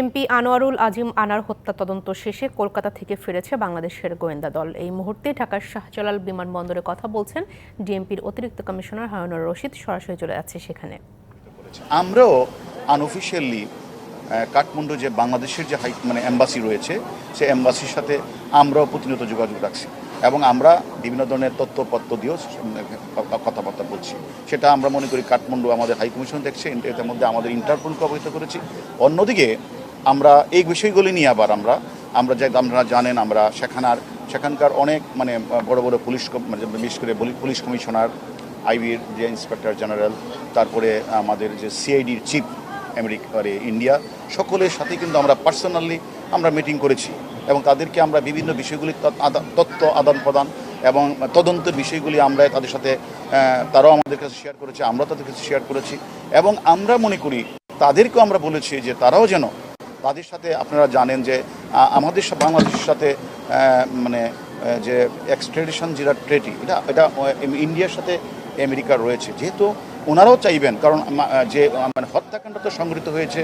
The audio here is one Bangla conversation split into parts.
এমপি আনোয়ারুল আজিম আনার হত্যা তদন্ত শেষে কলকাতা থেকে ফিরেছে বাংলাদেশের গোয়েন্দা দল। এই মুহূর্তে ঢাকার শাহজালাল বিমানবন্দরে কথা বলছেন ডিএমপির অতিরিক্ত কমিশনার হায়ুনুর রশিদ, সরাসরি চলে যাচ্ছে সেখানে। আমরাও আনঅফিসিয়ালি কাঠমান্ডু যে বাংলাদেশের যে হাই মানে এম্বাসি রয়েছে, সেই এম্বাসির সাথে আমরাও প্রতিনিয়ত যোগাযোগ রাখছি এবং আমরা বিভিন্ন ধরনের তথ্যপত্র দিয়েও কথাবার্তা বলছি। সেটা আমরা মনে করি কাঠমান্ডু আমাদের হাইকমিশন দেখছে, এর মধ্যে আমাদের ইন্টারপোলকে অবহিত করেছি। অন্যদিকে আমরা এই বিষয়গুলি নিয়ে আবার আমরা আমরা যে আপনারা জানেন, আমরা সেখানার, সেখানকার অনেক মানে বড় বড় পুলিশ মানে বিশেষ করে পুলিশ কমিশনার, আইবির যে ইন্সপেক্টর জেনারেল, তারপরে আমাদের যে সিআইডির চিফ আমেরিকার ইন্ডিয়া, সকলের সাথে কিন্তু আমরা পার্সোনালি আমরা মিটিং করেছি এবং তাদেরকে আমরা বিভিন্ন বিষয়গুলি তথ্য আদান প্রদান এবং তদন্তের বিষয়গুলি আমরা তাদের সাথে তারাও আমাদের কাছে শেয়ার করেছে আমরা তাদের কাছে শেয়ার করেছি এবং আমরা মনে করি তাদেরকেও আমরা বলেছি যে তারাও যেন তাদের সাথে আপনারা জানেন যে আমাদের বাংলাদেশের সাথে মানে যে এক্সট্রেডিশন যেটা ট্রেটি এটা এটা ইন্ডিয়ার সাথে আমেরিকার রয়েছে। যেহেতু ওনারাও চাইবেন, কারণ যে মানে হত্যাকাণ্ড তো সংগঠিত হয়েছে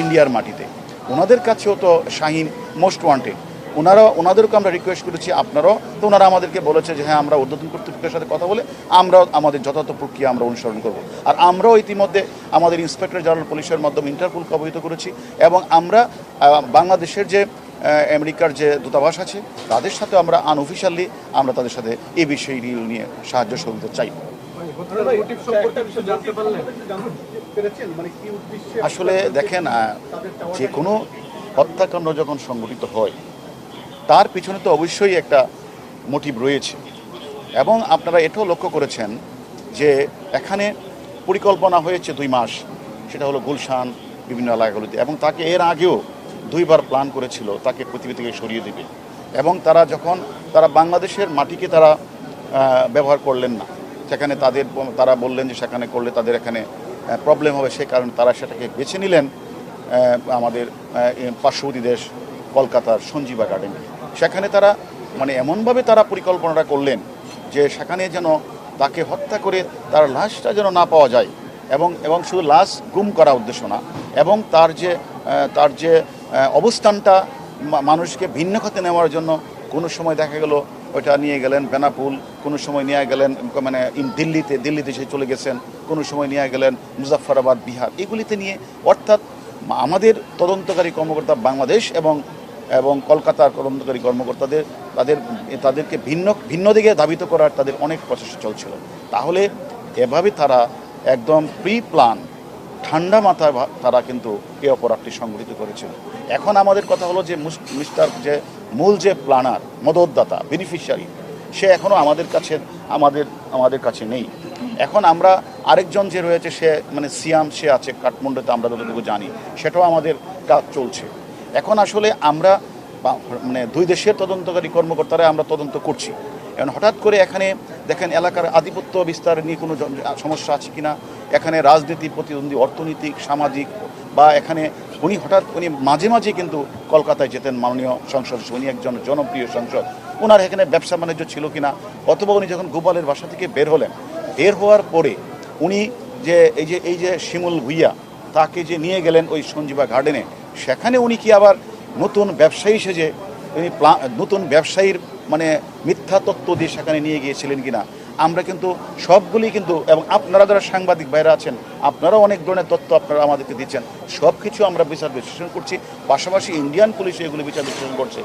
ইন্ডিয়ার মাটিতে। ওনাদের কাছেও তো শাহিন মোস্ট ওয়ান্টেড ওনারা, ওনাদেরকে আমরা রিকোয়েস্ট করেছি, আপনারাও। তো ওনারা আমাদেরকে বলেছে যে হ্যাঁ আমরা ঊর্ধ্বতন কর্তৃপক্ষের সাথে কথা বলে আমরাও আমাদের যথাযথ প্রক্রিয়া আমরা অনুসরণ করব। আর আমরাও ইতিমধ্যে আমাদের ইন্সপেক্টর জেনারেল পুলিশের মাধ্যমে ইন্টারপোলকে অবহিত করেছি এবং আমরা বাংলাদেশের যে আমেরিকার যে দূতাবাস আছে, তাদের সাথে আমরা আনঅফিসিয়ালি আমরা তাদের সাথে এই বিষয়টি নিয়ে সাহায্য সহযোগিতা চাই। আসলে দেখেন যে কোনো হত্যাকাণ্ড যখন সংঘটিত হয় তার পিছনে তো অবশ্যই একটা মোটিভ রয়েছে। এবং আপনারা এটাও লক্ষ্য করেছেন যে এখানে পরিকল্পনা হয়েছে দুই মাস, সেটা হলো গুলশান, বিভিন্ন এলাকাগুলিতে। এবং তাকে এর আগেও দুইবার প্ল্যান করেছিল, তাকে পৃথিবী থেকে সরিয়ে দেবে। এবং তারা যখন, তারা বাংলাদেশের মাটিকে তারা ব্যবহার করলেন না। সেখানে তাদের, তারা বললেন যে সেখানে করলে তাদের এখানে প্রবলেম হবে, সে কারণে তারা সেটাকে বেছে নিলেন আমাদের পার্শ্ববর্তী দেশ কলকাতার সঞ্জীবা গার্ডেন সেখানে তারা মানে এমনভাবে তারা পরিকল্পনাটা করলেন যে সেখানে যেন তাকে হত্যা করে তার লাশটা যেন না পাওয়া যায় এবং এবং শুধু লাশ গুম করা উদ্দেশ্য না, এবং তার যে তার যে অবস্থানটা মানুষকে ভিন্ন খাতে নেওয়ার জন্য কোনো সময় দেখা গেল ওইটা নিয়ে গেলেন বেনাপুল, কোনো সময় নিয়ে গেলেন মানে দিল্লিতে দিল্লিতে সে চলে গেছেন, কোনো সময় নিয়ে গেলেন মুজাফফরাবাদ, বিহার। এগুলিতে নিয়ে অর্থাৎ আমাদের তদন্তকারী কর্মকর্তা বাংলাদেশ এবং এবং কলকাতার তদন্তকারী কর্মকর্তাদের, তাদের, তাদেরকে ভিন্ন ভিন্ন দিকে ধাবিত করার তাদের অনেক প্রচেষ্টা চলছিল। তাহলে এভাবে তারা একদম প্রি প্ল্যান ঠান্ডা মাথায় তারা কিন্তু এই অপরাধটি সংগঠিত করেছিল। এখন আমাদের কথা হলো যে মুস- মিস্টার, যে মূল যে প্ল্যানার মদতদাতা বেনিফিশিয়ারি সে এখনও আমাদের কাছে, আমাদের আমাদের কাছে নেই। এখন আমরা আরেকজন যে রয়েছে, সে মানে সিয়াম, সে আছে কাঠমান্ডুতে, আমরা যতটুকু জানি, সেটাও আমাদের কাজ চলছে। এখন আসলে আমরা মানে দুই দেশের তদন্তকারী কর্মকর্তারা আমরা তদন্ত করছি। এখন হঠাৎ করে এখানে দেখেন এলাকার আধিপত্য বিস্তার নিয়ে কোনো সমস্যা আছে কিনা? এখানে রাজনীতি, প্রতিদ্বন্দ্বী, অর্থনৈতিক, সামাজিক বা এখানে উনি হঠাৎ উনি মাঝে মাঝে কিন্তু কলকাতায় যেতেন মাননীয় সংসদ উনি একজন জনপ্রিয় সংসদ। ওনার এখানে ব্যবসা বাণিজ্য ছিল কিনা? অথবা উনি যখন গোপালের বাসা থেকে বের হলেন, বের হওয়ার পরে উনি যে, এই যে এই যে শিমুল ভুইয়া, তাকে যে নিয়ে গেলেন ওই সঞ্জীবা গার্ডেনে সেখানে উনি কি আবার নতুন ব্যবসায়ী সেজে উনি নতুন ব্যবসায়ীর মানে মিথ্যা তত্ত্ব দিয়ে সেখানে নিয়ে গিয়েছিলেন কিনা? আমরা কিন্তু সবগুলি কিন্তু, এবং আপনারা যারা সাংবাদিক ভাইরা আছেন, আপনারাও অনেক ধরনের তথ্য আপনারা আমাদেরকে দিচ্ছেন। সব কিছু আমরা বিচার বিশ্লেষণ করছি, পাশাপাশি ইন্ডিয়ান পুলিশ এগুলি বিচার বিশ্লেষণ করছে।